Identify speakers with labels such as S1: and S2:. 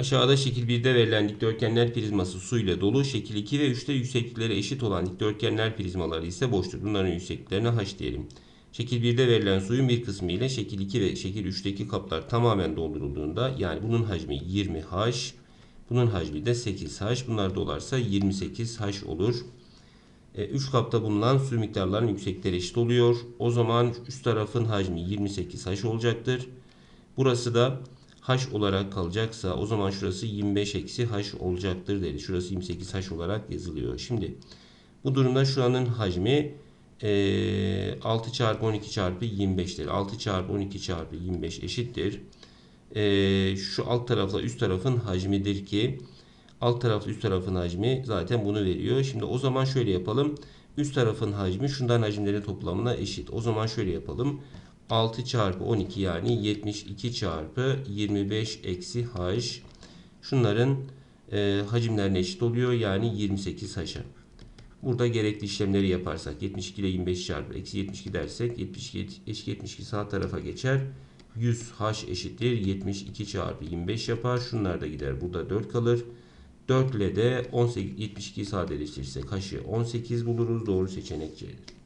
S1: Aşağıda şekil 1'de verilen dikdörtgenler prizması su ile dolu. Şekil 2 ve 3'te yükseklikleri eşit olan dikdörtgenler prizmaları ise boştur. Bunların yüksekliklerine h diyelim. Şekil 1'de verilen suyun bir kısmı ile şekil 2 ve şekil 3'teki kaplar tamamen doldurulduğunda yani bunun hacmi 20h, bunun hacmi de 8h. Bunlar dolarsa 28h olur. 3 kapta bulunan su miktarlarının yükseklikleri eşit oluyor. O zaman üst tarafın hacmi 28h olacaktır. Burası da h olarak kalacaksa o zaman şurası 25 eksi h olacaktır dedi. Şurası 28 h olarak yazılıyor. Şimdi bu durumda şuranın hacmi eee 6 çarpı 12 çarpı 25'tir. 6 çarpı 12 çarpı 25 eşittir. Eee, şu alt tarafla üst tarafın hacmidir ki alt tarafla üst tarafın hacmi zaten bunu veriyor. Şimdi o zaman şöyle yapalım. Üst tarafın hacmi şundan hacimlerin toplamına eşit. O zaman şöyle yapalım. 6 çarpı 12 yani 72 çarpı 25 eksi h. Şunların e, hacimlerine eşit oluyor. Yani 28 h'a. Burada gerekli işlemleri yaparsak 72 ile 25 çarpı eksi 72 dersek 72 eşit 72 sağ tarafa geçer. 100 h eşittir 72 çarpı 25 yapar. Şunlar da gider. Burada 4 kalır. 4 ile de 18 72'yi sadeleştirirsek h'ı 18 buluruz. Doğru seçenek C'dir.